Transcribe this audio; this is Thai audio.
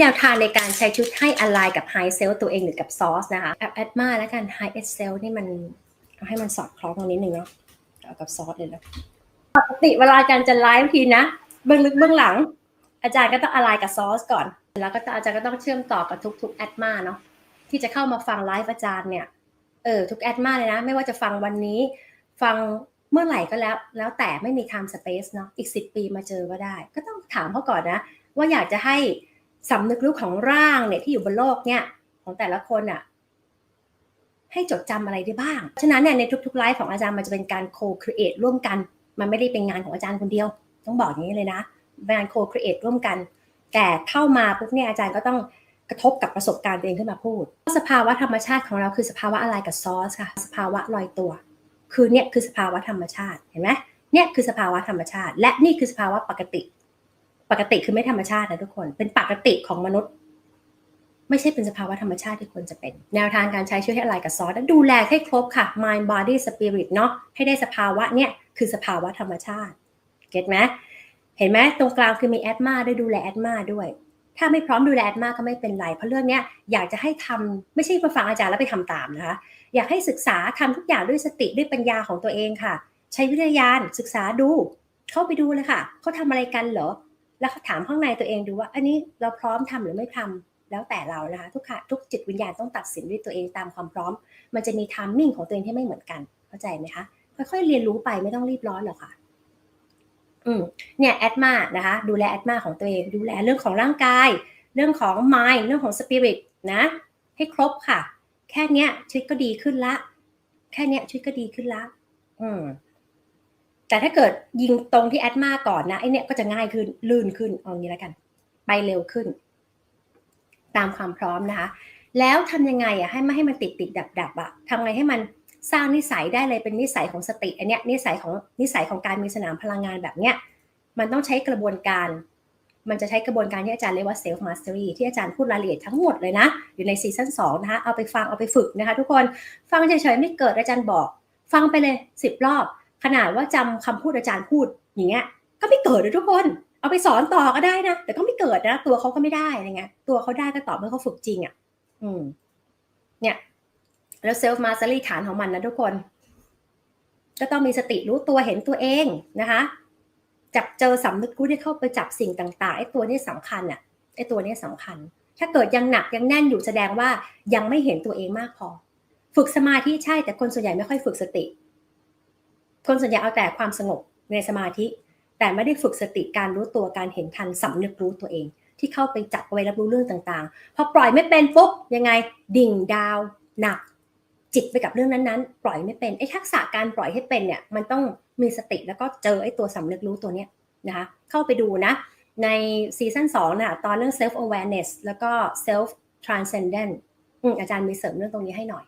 แนวทางในการใช้ชุดให้อะไรกับ High Sell ตัวเองหรือกับซอสนะคะแอบแอดมาแล้วกัน High S Sell นี่มันเอาให้มันสอดคล้องตรงนี้หนึ่งเนาะเอากับซอสเลยแล้วปกติเวลาอาจารย์จะไลฟ์ทีนะเบื้องลึกเบื้องหลัง อาจารย์ก็ต้องอะไรกับซอสก่อน แล้วก็อาจารย์ก็ต้องเชื่อมต่อกับทุกๆแอดมาเนาะที่จะเข้ามาฟังไลฟ์อาจารย์เนี่ยเออทุกแอดมาเลยนะ ไม่ว่าจะฟังวันนี้ ฟังเมื่อไหร่ก็แล้ว แล้วแต่ไม่มี time space เนาะอีกสิปีมาเจอก็ได้ ก็ต้องถามเขาก่อนนะ ว่าอยากจะให้ สำนึกรู้ของร่างเนี่ยที่อยู่บนโลกเนี่ยของแต่ละคนอะให้จดจำอะไรได้บ้าง ฉะนั้นเนี่ยในทุกๆไลฟ์ของอาจารย์มันจะเป็นการ co-create ร่วมกัน มันไม่ได้เป็นงานของอาจารย์คนเดียว ต้องบอกอย่างนี้เลยนะเป็นงาน co-create ร่วมกัน แต่เข้ามาปุ๊บเนี่ยอาจารย์ก็ต้องกระทบกับประสบการณ์ตัวเองขึ้นมาพูด สภาวะธรรมชาติของเราคือสภาวะอะไรกับซอสค่ะ สภาวะลอยตัว คือเนี่ยคือสภาวะธรรมชาติ เห็นไหมเนี่ยคือสภาวะธรรมชาติ และนี่คือสภาวะปกติ ปกติคือไม่ธรรมชาตินะทุกคน เป็นปกติของมนุษย์ ไม่ใช่เป็นสภาวะธรรมชาติที่ควรจะเป็น แนวทางการใช้ช่วยให้อะไรกับซอสและดูแลให้ครบค่ะ mind body spirit เนาะให้ได้สภาวะเนี่ยคือสภาวะธรรมชาติ เก็ตไหมเห็นไหมตรงกลางคือมีแอดมาด้วยดูแลแอดมาด้วย ถ้าไม่พร้อมดูแลแอดมาก็ไม่เป็นไร เพราะเรื่องเนี้ยอยากจะให้ทำไม่ใช่มาฟังอาจารย์แล้วไปทำตามนะคะ อยากให้ศึกษาทำทุกอย่างด้วยสติด้วยปัญญาของตัวเองค่ะ ใช้วิทยาญาณศึกษาดู เข้าไปดูเลยค่ะเขาทำอะไรกันเหรอ แล้วถามข้างในตัวเองดูว่า อันนี้เราพร้อมทำหรือไม่ทำแล้วแต่เรานะคะทุกค่ะทุกจิตวิญญาณต้องตัดสินด้วยตัวเองตามความพร้อม มันจะมีทามมิ่งของตัวเองที่ไม่เหมือนกัน เข้าใจไหมคะค่อยๆเรียนรู้ไปไม่ต้องรีบร้อนหรอกค่ะ อืมเนี่ยแอดมานะคะ ดูแลแอดมาของตัวเอง ดูแลเรื่องของร่างกาย เรื่องของ mind เรื่องของ spirit นะ ให้ครบค่ะ แค่เนี้ยชีวิตก็ดีขึ้นละ แค่เนี้ยชีวิตก็ดีขึ้นละ อืม แต่ถ้าเกิดยิงตรงที่แอดมาก่อนนะไอเนี้ยก็จะง่ายขึ้นลื่นขึ้นเอางี้แล้วกัน ไปเร็วขึ้น ตามความพร้อมนะคะ แล้วทำยังไงอะให้ไม่ให้มันติดติดดับดับอะทำไงให้มันสร้างนิสัยได้เลยเป็นนิสัยของสติอันเนี้ยนิสัยของนิสัยของการมีสนามพลังงานแบบเนี้ยมันต้องใช้กระบวนการ มันจะใช้กระบวนการที่อาจารย์เรียกว่า self mastery ที่อาจารย์พูดรายละเอียดทั้งหมดเลยนะ อยู่ในซีซั่นสองนะคะเอาไปฟังเอาไปฝึกนะคะทุกคนฟังเฉยๆไม่เกิดอาจารย์บอก ฟังไปเลยสิบรอบ ขนาดว่าจำคำพูดอาจารย์พูดอย่างเงี้ย ก็ไม่เกิดเลยทุกคน เอาไปสอนต่อก็ได้นะ แต่ก็ไม่เกิดนะ ตัวเขาก็ไม่ได้อะไรเงี้ย ตัวเขาได้ก็ต่อเมื่อเขาฝึกจริงอะ อืม เนี่ย แล้วเซลฟ์มาส t รี่ฐานของมันนะทุกคน ก็ต้องมีสติรู้ตัวเห็นตัวเองนะคะ จับเจอสำนึกรู้ได้เข้าไปจับสิ่งต่างๆไอ้ตัวนี้สำคัญอะไอ้ตัวนี้สำคัญ ถ้าเกิดยังหนักยังแน่นอยู่แสดงว่ายังไม่เห็นตัวเองมากพอ ฝึกสมาธิใช่แต่คนส่วนใหญ่ไม่ค่อยฝึกสติ คนส่วนใหญ่เอาแต่ความสงบในสมาธิ แต่ไม่ได้ฝึกสติการรู้ตัวการเห็นทันสำนึกรู้ตัวเอง ที่เข้าไปจับไว้รับรู้เรื่องต่างๆพอปล่อยไม่เป็นปุ๊บยังไงดิ่งดาวหนัก จิตไปกับเรื่องนั้นๆ ปล่อยไม่เป็นไอ้ทักษะการปล่อยให้เป็นเนี่ยมันต้องมีสติแล้วก็เจอไอ้ตัวสำนึกรู้ตัวเนี้ยนะคะเข้าไปดูนะในซีซั่นสองนะตอนเรื่อง self awareness แล้วก็ self transcendent อาจารย์มีเสริมเรื่องตรงนี้ให้หน่อย